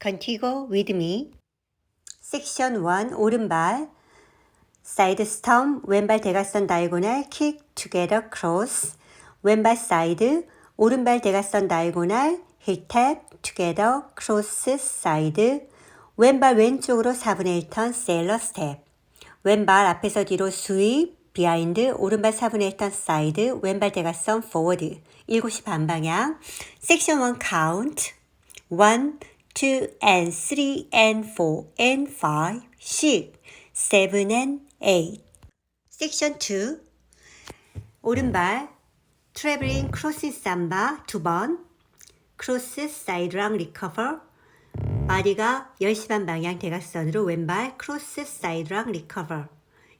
Contigo with me. 섹션 1 오른발. 사이드 스톰 왼발 대각선 다이고날 킥 투게더 크로스 왼발 사이드 오른발 대각선 다이고날 힐탭 투게더 크로스 사이드 왼발 왼쪽으로 4분의 1턴 세일러 스텝 왼발 앞에서 뒤로 스윕 비하인드 오른발 4분의 1턴 사이드 왼발 대각선 포워드 7시 반 방향. 섹션 1 카운트 1 2 and 3 and 4 and 5 6 7 and 8 섹션 2 오른발. 트래블링 크로스 삼바 두번. 크로스 사이드랑 리커버 바디가 10시 반 방향 대각선으로 왼발 크로스 사이드랑 리커버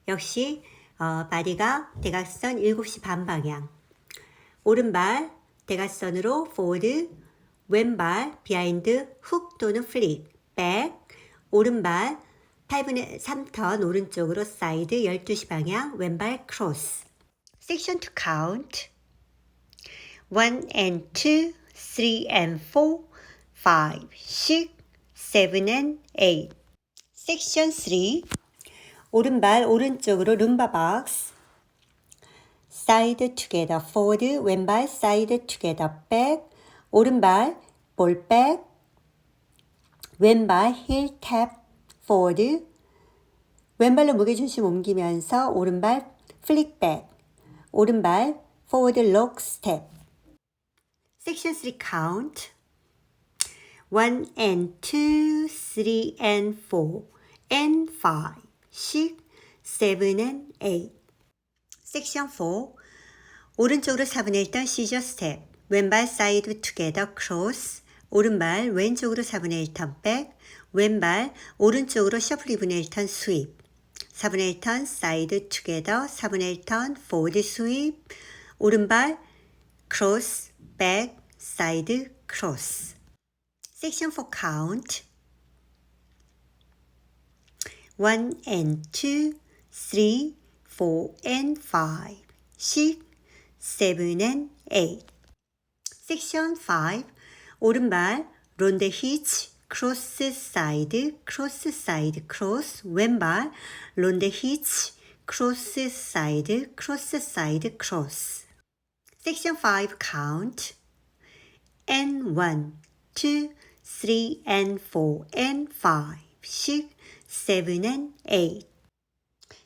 역시 어, 바디가 대각선 7시 반 방향. 오른발 대각선으로 포워드 왼발 비하인드 훅 또는 플립 백 오른발 8분의 3턴 오른쪽으로 사이드 12시 방향 왼발 크로스 섹션 2 카운트 1 and 2 3 and 4 5 6 7 and 8 섹션 3 오른발 오른쪽으로 룸바 박스. 사이드 투게더 포워드 왼발 사이드 투게더 백 오른발 볼백 왼발 힐 탭 포워드. 왼발로 무게중심 옮기면서 오른발 플릭백. 오른발 포워드 록 스텝. 섹션 3 카운트 1 and 2 3 and 4 and 5 6 7 and 8 섹션 4 오른쪽으로 4분의 1던 시저 스텝 왼발 사이드 투게더 크로스 오른발 왼쪽으로 4분의 1턴 백 왼발 오른쪽으로 셔플 2분의 1턴 스윕 4분의 1턴 사이드 투게더 4분의 1턴 포워드 스윕 오른발 크로스 백 사이드 크로스. 섹션 4 카운트. 1 and 2 3 4 and 5 6 7 and 8 섹션 5 오른발 론드 히치 크로스 사이드 크로스 사이드 크로스 왼발 론드 히치 크로스 사이드 크로스 사이드 크로스. 섹션 5 카운트 and 1 2 3 and 4 and 5 6 7 and 8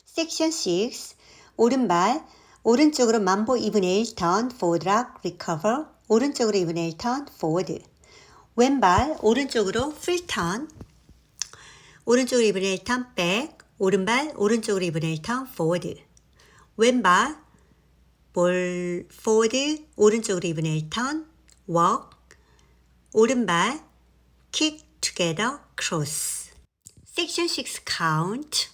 섹션 6 오른발 오른쪽으로 만보 2분의 1 턴 포드락 리커버 오른쪽으로 2분의 1턴 포워드 왼발 오른쪽으로 풀 턴 오른쪽으로 2분의 1턴 백 오른발 오른쪽으로 2분의 1턴 포워드 왼발 볼 포워드 오른쪽으로 2분의 1턴 웍 오른발 킥 투게더 크로스 섹션 6 카운트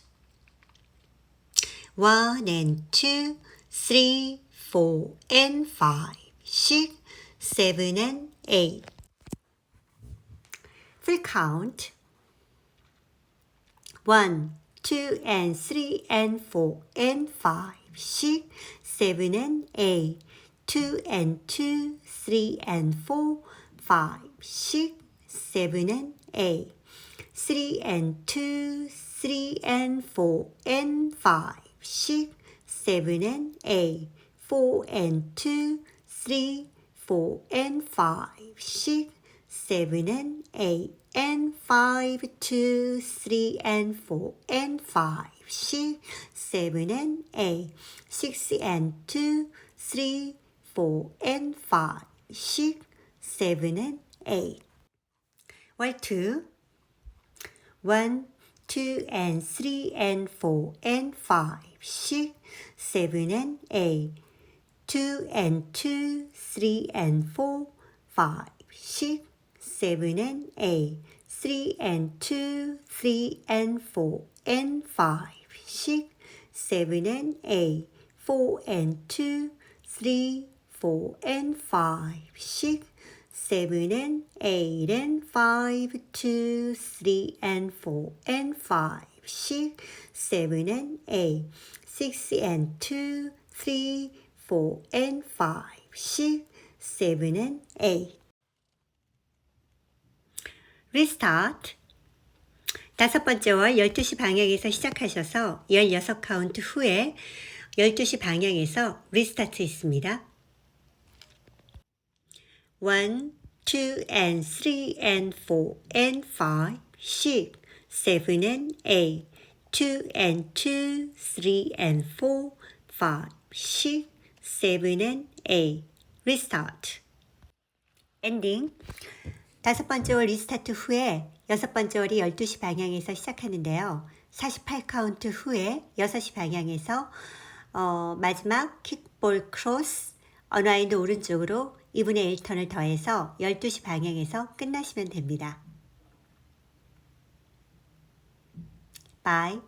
1 and 2 3 4 and 5 6 7 and 8 full count. 1 2 and 3 and 4 and 5 6 7 and 8 2 and 2 3 and 4 5 6 7 and 8 3 and 2 3 and 4 and 5 6 7 and 8 4 and 2 3 4 and 5 6 7 and 8 and 5 2 3 and 4 and 5 6 7 and 8 6 and 2 3 4 and 5 6 7 and 8 while 2 1 2 and 3 and 4 and 5 6 7 and 8 2 and 2 3 and 4 5 6 7 and 8 3 and 2 3 and 4 and 5 6 7 and 8 4 and 2 3 4 and 5 6 7 and 8 and 5 2 3 and 4 and 5 6 7 and 8 6 and 2 3 4 and 5 6 7 and 8 restart. 다섯 번째 월 12시 방향에서 시작하셔서 16 카운트 후에 12시 방향에서 리스타트 있습니다. 1, 2 and 3 and 4 and 5, 6, 7 and 8, 2 and 2, 3 and 4, 5, 6, 7 and 8. restart. 엔딩. 다섯 번째 월 리스타트 후에 여섯 번째 월이 12시 방향에서 시작하는데요. 48 카운트 후에 6시 방향에서 어, 마지막 킥볼 크로스 어나인드 오른쪽으로 2분의 1턴을 더해서 12시 방향에서 끝나시면 됩니다. 바이.